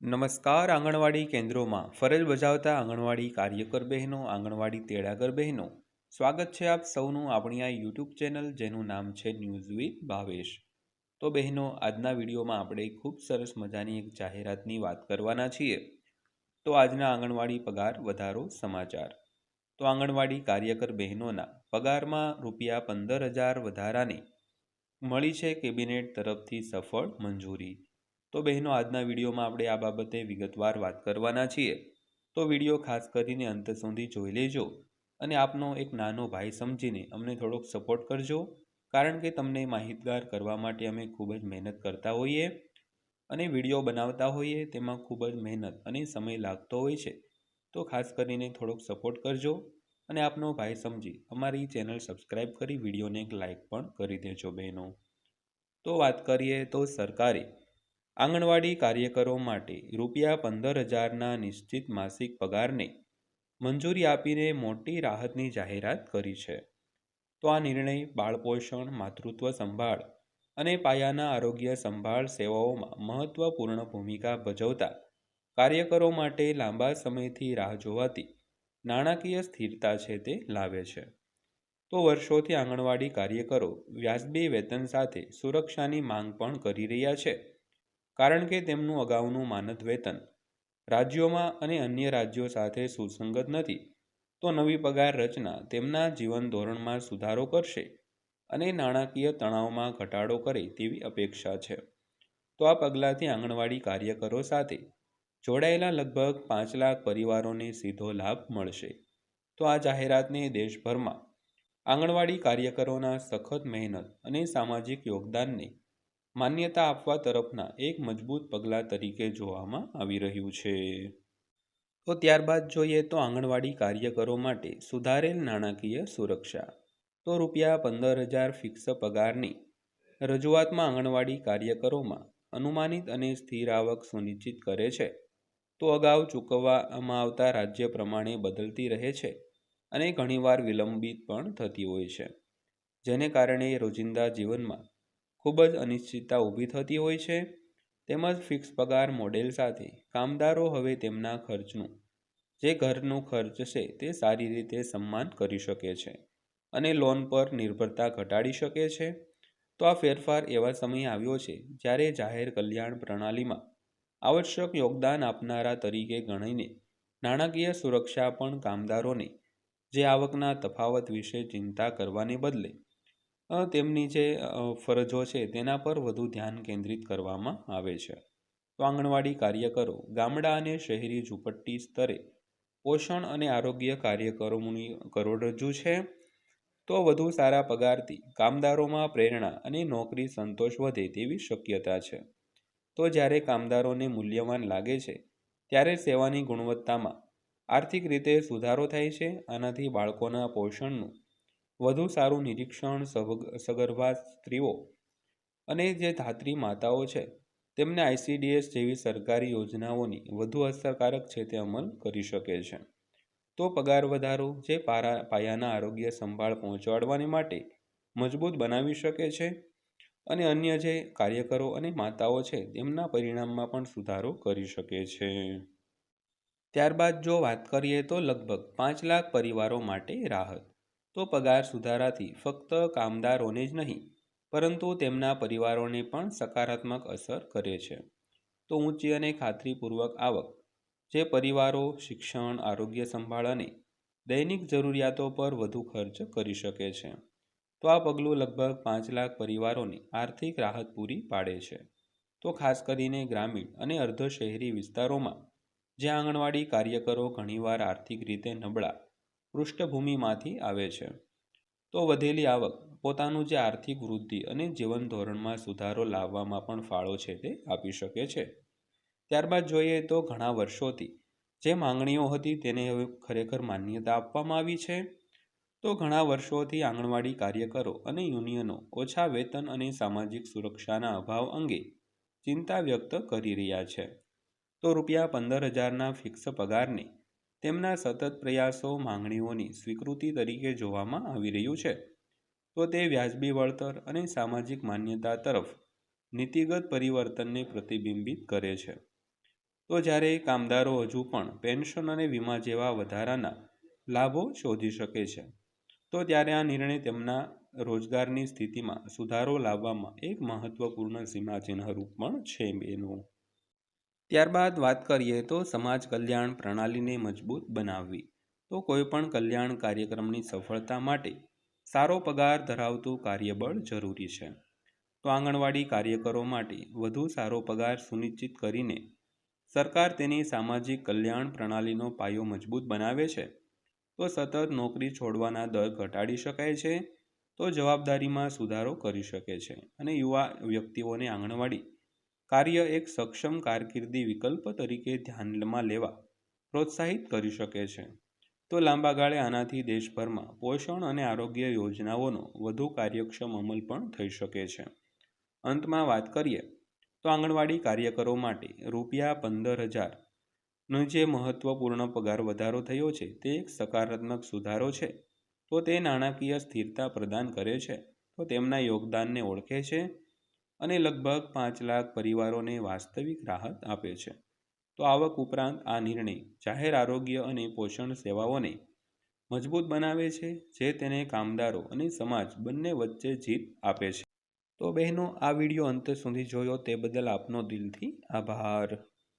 નમસ્કાર આંગણવાડી કેન્દ્રોમાં ફરજ બજાવતા આંગણવાડી કાર્યકર બહેનો, આંગણવાડી તેડાગર બહેનો. સ્વાગત છે આપ સૌનું આપણી આ યુટ્યુબ ચેનલ જેનું નામ છે ન્યૂઝ વિથ ભાવેશ. તો બહેનો, આજના વિડીયોમાં આપણે ખૂબ સરસ મજાની એક જાહેરાતની વાત કરવાના છીએ. તો આજના આંગણવાડી પગાર વધારો સમાચાર. તો આંગણવાડી કાર્યકર બહેનોના પગારમાં રૂપિયા પંદર હજાર વધારાને મળી છે કેબિનેટ તરફથી સફળ મંજૂરી. તો બહેનો, આજના વિડીયોમાં આપણે આ બાબતે વિગતવાર વાત કરવાના છીએ. તો વીડિયો ખાસ કરીને અંત સુધી જોઈ લેજો અને આપનો એક નાનો ભાઈ સમજીને અમને થોડોક સપોર્ટ કરજો, કારણ કે તમને માહિતગાર કરવા માટે અમે ખૂબ જ મહેનત કરતા હોઈએ અને વીડિયો બનાવતા હોઈએ તેમાં ખૂબ જ મહેનત અને સમય લાગતો હોય છે. તો ખાસ કરીને થોડોક સપોર્ટ કરજો અને આપનો ભાઈ સમજી અમારી ચેનલ સબસ્ક્રાઈબ કરી વિડીયોને એક લાઈક પણ કરી દેજો બહેનો. તો વાત કરીએ તો સરકારે આંગણવાડી કાર્યકરો માટે રૂપિયા પંદર હજારના નિશ્ચિત માસિક પગારને મંજૂરી આપીને મોટી રાહતની જાહેરાત કરી છે. તો આ નિર્ણય બાળપોષણ માતૃત્વ સંભાળ અને પાયાના આરોગ્ય સંભાળ સેવાઓમાં મહત્વપૂર્ણ ભૂમિકા ભજવતા કાર્યકરો માટે લાંબા સમયથી રાહ જોવાતી નાણાકીય સ્થિરતા છે તે લાવે છે. તો વર્ષોથી આંગણવાડી કાર્યકરો વ્યાજબી વેતન સાથે સુરક્ષાની માંગ પણ કરી રહ્યા છે. કારણ કે તેમનું અગાઉનું માનદ વેતન રાજ્યોમાં અને અન્ય રાજ્યો સાથે સુસંગત નથી, તો નવી પગાર રચના તેમના જીવન ધોરણમાં સુધારો કરશે અને નાણાકીય તણાવમાં ઘટાડો કરે તેવી અપેક્ષા છે. તો આ પગલાંથી આંગણવાડી કાર્યકરો સાથે જોડાયેલા લગભગ પાંચ લાખ પરિવારોને સીધો લાભ મળશે. તો આ જાહેરાતને દેશભરમાં આંગણવાડી કાર્યકરોના સખત મહેનત અને સામાજિક યોગદાનને માન્યતા આપવા તરફના એક મજબૂત પગલાં તરીકે જોવામાં આવી રહ્યું છે. તો ત્યારબાદ જોઈએ તો આંગણવાડી કાર્યકરો માટે સુધારેલ નાણાકીય સુરક્ષા. તો રૂપિયા પંદર હજાર ફિક્સ પગારની રજૂઆતમાં આંગણવાડી કાર્યકરોમાં અનુમાનિત અને સ્થિર આવક સુનિશ્ચિત કરે છે. તો અગાઉ ચૂકવવામાં આવતા રાજ્ય પ્રમાણે બદલતી રહે છે અને ઘણીવાર વિલંબિત પણ થતી હોય છે. જેને કારણે રોજિંદા જીવનમાં ખૂબ જ અનિશ્ચિતતા ઊભી થતી હોય છે. તેમજ ફિક્સ પગાર મોડેલ સાથે કામદારો હવે તેમના ખર્ચનું, જે ઘરનું ખર્ચ છે તે સારી રીતે સન્માન કરી શકે છે અને લોન પર નિર્ભરતા ઘટાડી શકે છે. તો આ ફેરફાર એવા સમયે આવ્યો છે જ્યારે જાહેર કલ્યાણ પ્રણાલીમાં આવશ્યક યોગદાન આપનારા તરીકે ગણીને નાણાકીય સુરક્ષા પણ કામદારોને જે આવકના તફાવત વિશે ચિંતા કરવાને બદલે તેમની જે ફરજો છે તેના પર વધુ ધ્યાન કેન્દ્રિત કરવામાં આવે છે. તો આંગણવાડી કાર્યકરો, ગામડા અને શહેરી ઝૂંપટ્ટી સ્તરે પોષણ અને આરોગ્ય કાર્યકરોની કરોડરજ્જુ છે. તો વધુ સારા પગારથી કામદારોમાં પ્રેરણા અને નોકરી સંતોષ વધે તેવી શક્યતા છે. તો જ્યારે કામદારોને મૂલ્યવાન લાગે છે, ત્યારે સેવાની ગુણવત્તામાં આર્થિક રીતે સુધારો થાય છે. આનાથી બાળકોના પોષણનું વધુ સારું નિરીક્ષણ સગર્ભા સ્ત્રીઓ અને જે ધાત્રી માતાઓ છે, તેમને આઈસીડીએસ જેવી સરકારી યોજનાઓની વધુ અસરકારક છે તે અમલ કરી શકે છે. તો પગાર વધારો જે પારા, પાયાના આરોગ્ય સંભાળ પહોંચાડવાની માટે મજબૂત બનાવી શકે છે અને અન્ય જે કાર્યકરો અને માતાઓ છે, તેમના પરિણામમાં પણ સુધારો કરી શકે છે. ત્યારબાદ જો વાત કરીએ તો લગભગ પાંચ લાખ પરિવારો માટે રાહત તો પગાર સુધારાથી ફક્ત કામદારોને જ નહીં, પરંતુ તેમના પરિવારોને પણ સકારાત્મક અસર કરે છે. તો ઊંચી અને ખાતરીપૂર્વક આવક, જે પરિવારો, શિક્ષણ, આરોગ્ય સંભાળ અને દૈનિક જરૂરિયાતો પર વધુ ખર્ચ કરી શકે છે. તો આ પગલું લગભગ પાંચ લાખ પરિવારોને આર્થિક રાહત પૂરી પાડે છે. તો ખાસ કરીને ગ્રામીણ અને અર્ધ શહેરી વિસ્તારોમાં, જ્યાં આંગણવાડી કાર્યકરો ઘણીવાર આર્થિક રીતે નબળા પૃષ્ઠભૂમિમાંથી આવે છે. તો વધેલી આવક, પોતાનું જે આર્થિક વૃદ્ધિ અને જીવન ધોરણમાં સુધારો લાવવામાં પણ ફાળો છે તે આપી શકે છે. ત્યારબાદ જોઈએ તો ઘણા વર્ષોથી જે માંગણીઓ હતી તેને હવે ખરેખર માન્યતા આપવામાં આવી છે. તો ઘણા વર્ષોથી આંગણવાડી કાર્યકરો અને યુનિયનો ઓછા વેતન અને સામાજિક સુરક્ષાના અભાવ અંગે ચિંતા વ્યક્ત કરી રહ્યા છે. તો રૂપિયા પંદર હજારના ફિક્સ પગારને તેમના સતત પ્રયાસો, માંગણીઓની સ્વીકૃતિ તરીકે જોવામાં આવી રહ્યું છે. તો તે વ્યાજબી વળતર અને સામાજિક માન્યતા તરફ નીતિગત પરિવર્તનને પ્રતિબિંબિત કરે છે. તો જ્યારે કામદારો હજુ પણ પેન્શન અને વીમા જેવા વધારાના લાભો શોધી શકે છે, તો ત્યારે આ નિર્ણય તેમના રોજગારની સ્થિતિમાં સુધારો લાવવામાં એક મહત્વપૂર્ણ સીમાચિહ્નરૂપ પણ છે બેનું ત્યારબાદ વાત કરીએ તો સમાજ કલ્યાણ પ્રણાલીને મજબૂત બનાવવી. તો કોઈપણ કલ્યાણ કાર્યક્રમની સફળતા માટે સારો પગાર ધરાવતું કાર્યબળ જરૂરી છે. તો આંગણવાડી કાર્યકરો માટે વધુ સારો પગાર સુનિશ્ચિત કરીને સરકાર તેની સામાજિક કલ્યાણ પ્રણાલીનો પાયો મજબૂત બનાવે છે. તો સતત નોકરી છોડવાના દર ઘટાડી શકાય છે. તો જવાબદારીમાં સુધારો કરી શકે છે. અને યુવા વ્યક્તિઓને આંગણવાડી કાર્ય એક સક્ષમ કારકિર્દી વિકલ્પ તરીકે ધ્યાનમાં લેવા પ્રોત્સાહિત કરી શકે છે. તો લાંબા ગાળે આનાથી દેશભરમાં પોષણ અને આરોગ્ય યોજનાઓનો વધુ કાર્યક્ષમ અમલ પણ થઈ શકે છે. અંતમાં વાત કરીએ તો આંગણવાડી કાર્યકરો માટે રૂપિયા પંદર હજારનો જે મહત્ત્વપૂર્ણ પગાર વધારો થયો છે તે એક સકારાત્મક સુધારો છે. તો તે નાણાકીય સ્થિરતા પ્રદાન કરે છે. તો તેમના યોગદાનને ઓળખે છે અને લગભગ પાંચ લાખ પરિવારોને વાસ્તવિક રાહત આપે છે. તો આવક ઉપરાંત આ નિર્ણય જાહેર આરોગ્ય અને પોષણ સેવાઓને મજબૂત બનાવે છે, જે તેને કામદારો અને સમાજ બંને વચ્ચે જીત આપે છે. તો બહેનો, આ વીડિયો અંત સુધી જોયો તે બદલ આપનો દિલથી આભાર.